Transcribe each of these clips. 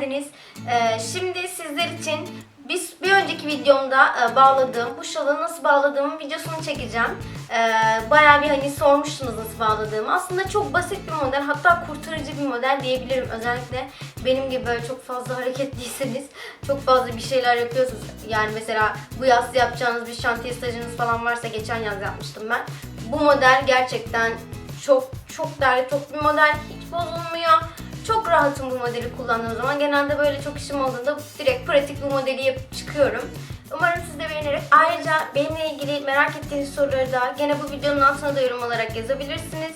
geldiniz. Ee, şimdi sizler için bir, bir önceki videomda e, bağladığım, bu şalı nasıl bağladığımın videosunu çekeceğim. Ee, bayağı bir hani sormuştunuz nasıl bağladığımı. Aslında çok basit bir model, hatta kurtarıcı bir model diyebilirim. Özellikle benim gibi böyle çok fazla hareketliyseniz, çok fazla bir şeyler yapıyorsunuz. Yani mesela bu yaz yapacağınız bir şantiye stajınız falan varsa geçen yaz yapmıştım ben. Bu model gerçekten çok çok değerli, çok bir model. Hiç bozulmuyor. Çok rahatım bu modeli kullandığım zaman. Genelde böyle çok işim olduğunda direkt pratik bu modeli yapıp çıkıyorum. Umarım siz de beğenerek. Ayrıca benimle ilgili merak ettiğiniz soruları da gene bu videonun altına da yorum olarak yazabilirsiniz.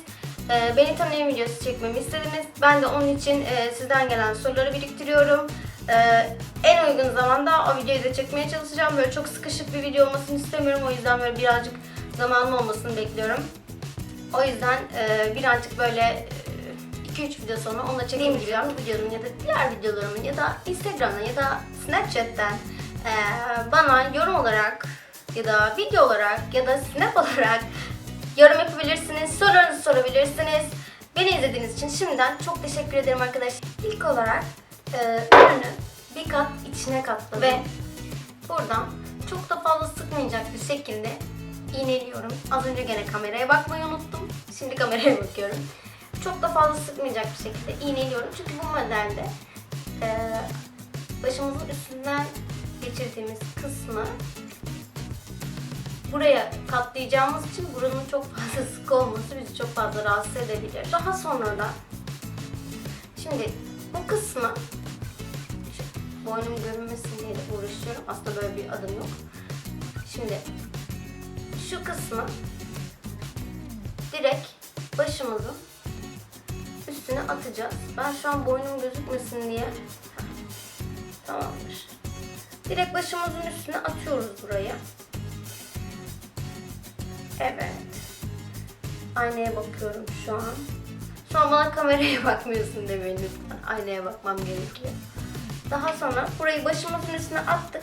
Ee, beni tanıyın videosu çekmemi istediniz. Ben de onun için e, sizden gelen soruları biriktiriyorum. Ee, en uygun zamanda o videoyu da çekmeye çalışacağım. Böyle çok sıkışık bir video olmasını istemiyorum. O yüzden böyle birazcık zamanlı olmasını bekliyorum. O yüzden e, birazcık böyle 2-3 video sonra onu da gibi bu videonun ya da diğer videolarımın ya da Instagram'dan ya da Snapchat'ten e, bana yorum olarak ya da video olarak ya da snap olarak yorum yapabilirsiniz, sorularınızı sorabilirsiniz. Beni izlediğiniz için şimdiden çok teşekkür ederim arkadaşlar. İlk olarak e, ürünü bir kat içine katladım ve buradan çok da fazla sıkmayacak bir şekilde iğneliyorum. Az önce gene kameraya bakmayı unuttum. Şimdi kameraya bakıyorum. Çok da fazla sıkmayacak bir şekilde iğneliyorum. Çünkü bu modelde e, başımızın üstünden geçirdiğimiz kısmı buraya katlayacağımız için buranın çok fazla sık olması bizi çok fazla rahatsız edebilir. Daha sonra da şimdi bu kısmı boynum görünmesin diye uğraşıyorum. Aslında böyle bir adım yok. Şimdi şu kısmı direkt başımızın üstüne atacağız. Ben şu an boynum gözükmesin diye tamamdır. Direkt başımızın üstüne atıyoruz buraya. Evet. Aynaya bakıyorum şu an. Şu an bana kameraya bakmıyorsun demeyin lütfen. Aynaya bakmam gerekiyor. Daha sonra burayı başımızın üstüne attık.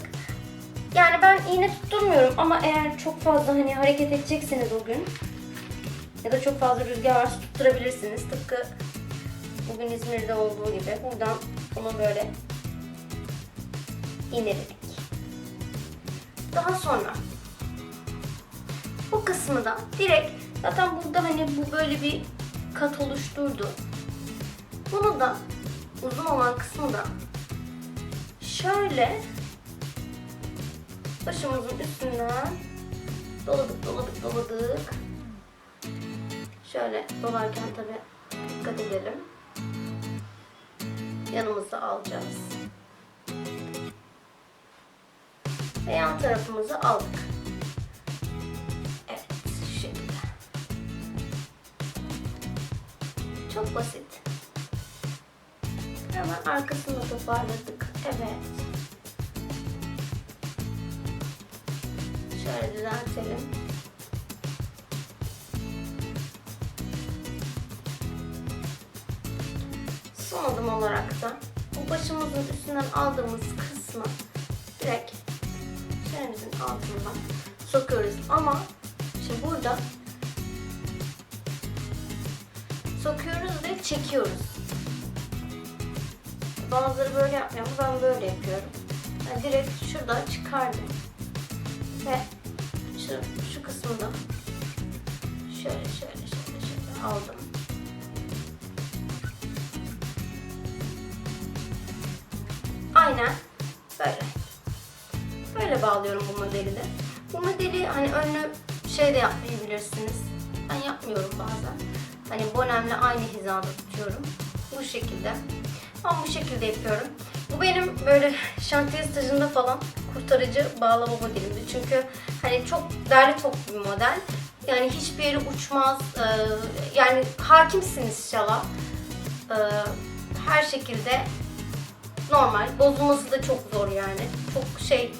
Yani ben iğne tutturmuyorum ama eğer çok fazla hani hareket edecekseniz o gün ya da çok fazla rüzgar varsa tutturabilirsiniz. Tıpkı bugün İzmir'de olduğu gibi buradan bunu böyle iğneledik. Daha sonra bu kısmı da direkt zaten burada hani bu böyle bir kat oluşturdu. Bunu da uzun olan kısmı da şöyle başımızın üstünden doladık doladık doladık. Şöyle dolarken tabi dikkat edelim. Yanımıza alacağız. Ve yan tarafımızı aldık. Evet, şu şekilde. Çok basit. Hemen arkasını toparladık. Evet. Şöyle düzeltelim. Son adım olarak da bu başımızın üstünden aldığımız kısmı direkt çenemizin altından sokuyoruz. Ama şimdi burada sokuyoruz ve çekiyoruz. Bazıları böyle yapmıyor ben böyle yapıyorum. Yani direkt şurada çıkardım. Ve şu, şu kısmını şöyle şöyle şöyle şöyle aldım. Aynen böyle. Böyle bağlıyorum bu modeli de. Bu modeli hani önlü şey de yapmayabilirsiniz. Ben yapmıyorum bazen. Hani bonemle aynı hizada tutuyorum. Bu şekilde. Ama bu şekilde yapıyorum. Bu benim böyle şantiye stajında falan kurtarıcı bağlama modelimdi. Çünkü hani çok derli toplu bir model. Yani hiçbir yere uçmaz. Ee, yani hakimsiniz şala. Ee, her şekilde normal. Bozulması da çok zor yani. Çok şey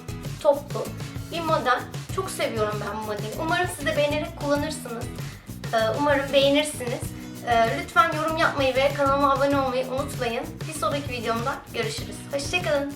toplu bir model. Çok seviyorum ben bu modeli. Umarım siz de beğenerek kullanırsınız. Ee, Umarım beğenirsiniz. Ee, Lütfen yorum yapmayı ve kanalıma abone olmayı unutmayın. Bir sonraki videomda görüşürüz. Hoşçakalın.